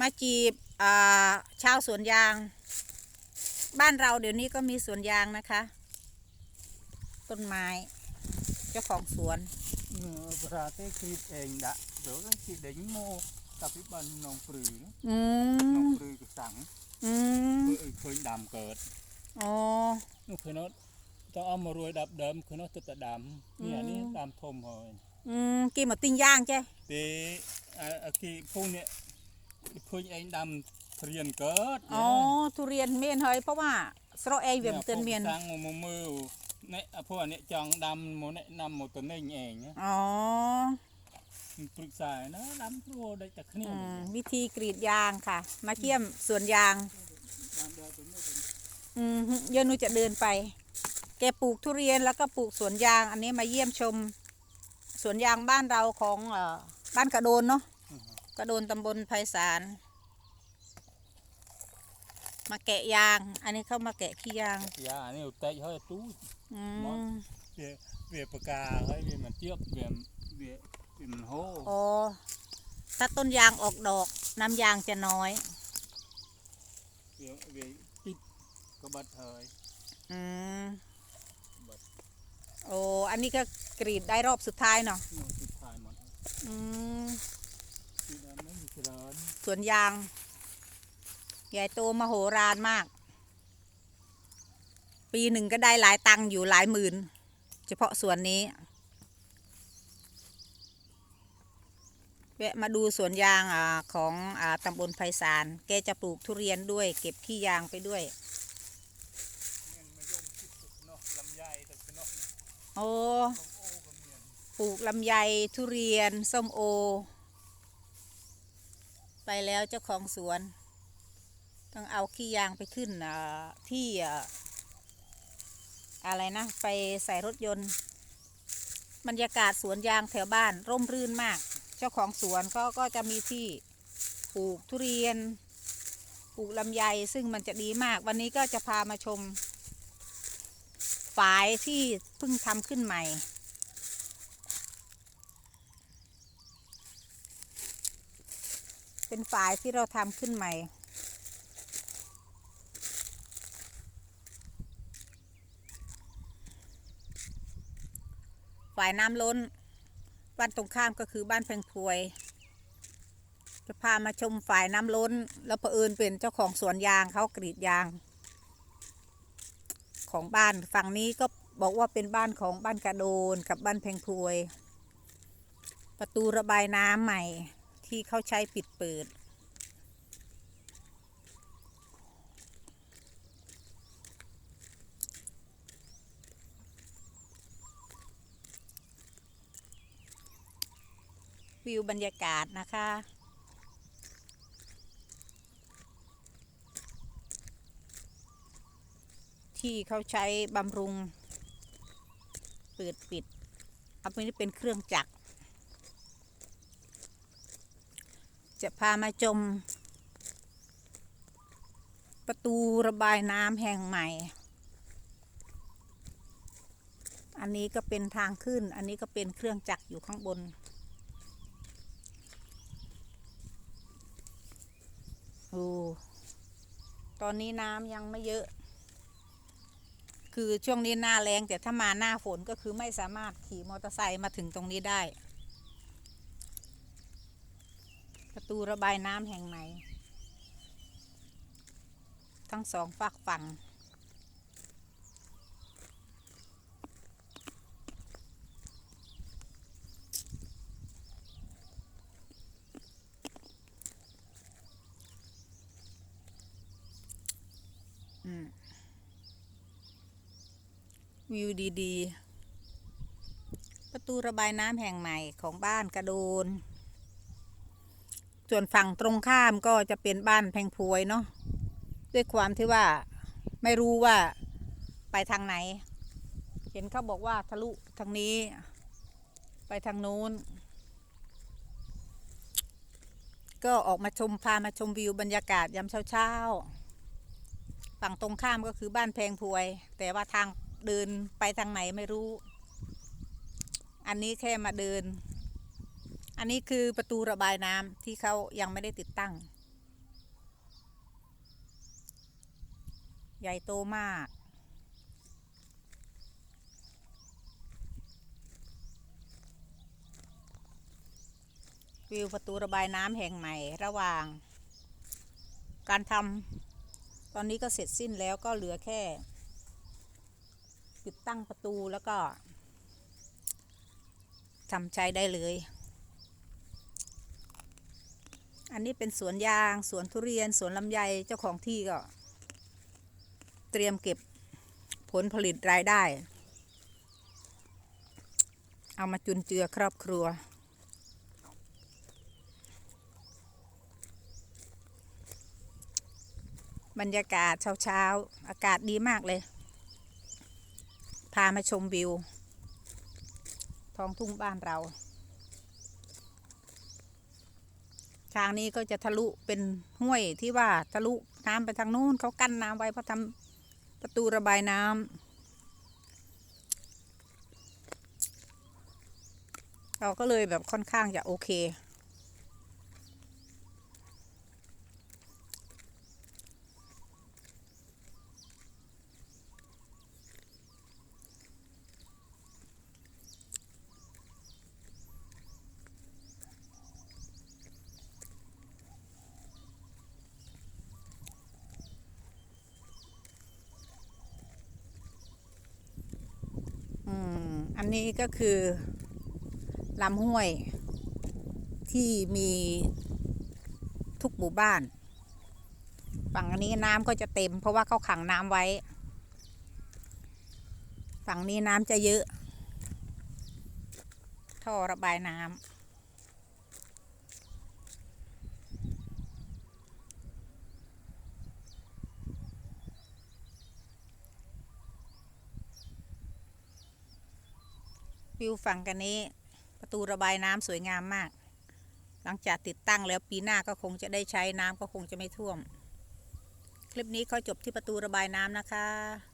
มาจีบชาวสวนยาง บ้านเราเดี๋ยวนี้ก็มีสวนยางนะคะ ต้นไม้ เจ้าของสวนเราเต้คิดเองดะเดี๋ยวต้คิดเด้งโมกับพี่บันนองปรือน้องปรือกับสังเคยดำเกิดอ๋อเคยนอต้องเอามารวยดับเดิมคือนอติดแต่ดำเนี่ยนี่ดำทมเลยกี่มาติ้งย่างใช่ตีอะกี่พุ่งเนี่ย ឃើញឯងដាំព្រៀនកើត อ๋อทุเรียนเมียนเฮ้ยเพราะว่าสระเอยเวียมเตือนเมียน សាំងមកមើលនេះអាពួកអានេះចង់ដាំមកនេះដាំមកទៅនេះឯង อ๋อ ព្រឹក្សាណាដាំព្រោះដាច់តែគ្នា อืมวิธีกรีดยางค่ะ มาเยี่ยมสวนยาง ដាំដល់ទៅនេះទៅ อืมฮึเดี๋ยวหนูจะเดินไป แกปลูกทุเรียนแล้วก็ปลูกสวนยาง อันนี้มาเยี่ยมชม สวนยางบ้านเราของเอ่อบ้านกระโดนเนาะ ก็โดนตำบลไพศาล มาแกะยาง อันนี้เข้ามาแกะขี้ยาง ยาอันนี้เตะเขาตู้เบียเวียปากกาเขาเบียมันเทียบเบียเบียเวียมันโหอ๋อ ถ้าต้นยางออกดอก น้ำยางจะน้อยเบียเวียปิดกรบัดเฮยอืม โอ้ อันนี้ก็กรีดได้รอบสุดท้ายเนาะสุดท้ายหมด อืม สวนยาง ใหญ่โตมโหฬารมาก ปีหนึ่งก็ได้หลายตังค์อยู่หลายหมื่น เฉพาะสวนนี้ แวะมาดูสวนยางอของอตำบลไพศาล แกจะปลูกทุเรียนด้วย เก็บขี้ยางไปด้วยโอ้ปลูกลำไยทุเรียน ส้มโอ ไปแล้วเจ้าของสวน ต้องเอาขี้ยางไปขึ้นที่อ่าอะไรนะ ไปใส่รถยนต์ บรรยากาศสวนยางแถวบ้านร่มรื่นมาก เจ้าของสวนก็ก็จะมีที่ปลูกทุเรียนปลูกลำไยซึ่งมันจะดีมาก วันนี้ก็จะพามาชมฝายที่เพิ่งทำขึ้นใหม่ เป็นฝายที่เราทำขึ้นใหม่ฝ่ายน้ำล้น บ้านตรงข้ามก็คือบ้านแพงพวย จะพามาชมฝ่ายน้ำล้น แล้วเผอิญเป็นเจ้าของสวนยางเขากรีดยาง ของบ้านฝั่งนี้ก็บอกว่าเป็นบ้านของบ้านกระโดนกับบ้านแพงพวย ประตูระบายน้ำใหม่ ที่เขาใช้ปิดเปิด วิวบรรยากาศนะคะที่เขาใช้บำรุง เปิดปิดอาไปนี่เป็นเครื่องจักร จะพามาชมประตูระบายน้ำแห่งใหม่ อันนี้ก็เป็นทางขึ้น อันนี้ก็เป็นเครื่องจักรอยู่ข้างบน โอ้ ตอนนี้น้ำยังไม่เยอะ คือช่วงนี้หน้าแรงแต่ถ้ามาหน้าฝนก็คือไม่สามารถขี่มอเตอร์ไซค์มาถึงตรงนี้ได้ ประตูระบายน้ำแห่งใหม่ ทั้งสองฝากฝั่ง วิวดี ๆ ประตูระบายน้ำแห่งใหม่ของบ้านกระโดน ส่วนฝั่งตรงข้ามก็จะเป็นบ้านแพงพวยเนาะด้วยความที่ว่าไม่รู้ว่าไปทางไหน เห็นเขาบอกว่าทะลุทางนี้ ไปทางนู้น ก็ออกมาชมพามาชมวิวบรรยากาศยามเช้าๆฝั่งตรงข้ามก็คือบ้านแพงพวย แต่ว่าทางเดินไปทางไหนไม่รู้ อันนี้แค่มาเดิน อันนี้คือประตูระบายน้ำที่เขายังไม่ได้ติดตั้ง ใหญ่โตมาก วิวประตูระบายน้ำแห่งใหม่ระหว่าง การทำตอนนี้ก็เสร็จสิ้นแล้วก็เหลือแค่ ติดตั้งประตูแล้วก็ทำใช้ได้เลย อันนี้เป็นสวนยาง สวนทุเรียน สวนลำไย เจ้าของที่ก็ เตรียมเก็บผลผลิตรายได้ เอามาจุนเจือครอบครัว บรรยากาศเช้าๆ อากาศดีมากเลย พามาชมวิว ท้องทุ่งบ้านเรา ทางนี้ก็จะทะลุเป็นห้วยที่ว่าทะลุน้ำไปทางนู้นเขากั้นน้ำไว้เพราะทำประตูระบายน้ำเราก็เลยแบบค่อนข้างจะโอเค อืม อันนี้ก็คือลำห้วยที่มีทุกหมู่บ้าน ฝั่งนี้น้ำก็จะเต็ม เพราะว่าเขาขังน้ำไว้ ฝั่งนี้น้ำจะเยอะ ท่อระบายน้ำ วิวฝั่งกันนี้ ประตูระบายน้ำสวยงามมาก หลังจากติดตั้งแล้วปีหน้าก็คงจะได้ใช้น้ำก็คงจะไม่ท่วม คลิปนี้ก็จบที่ประตูระบายน้ำนะคะ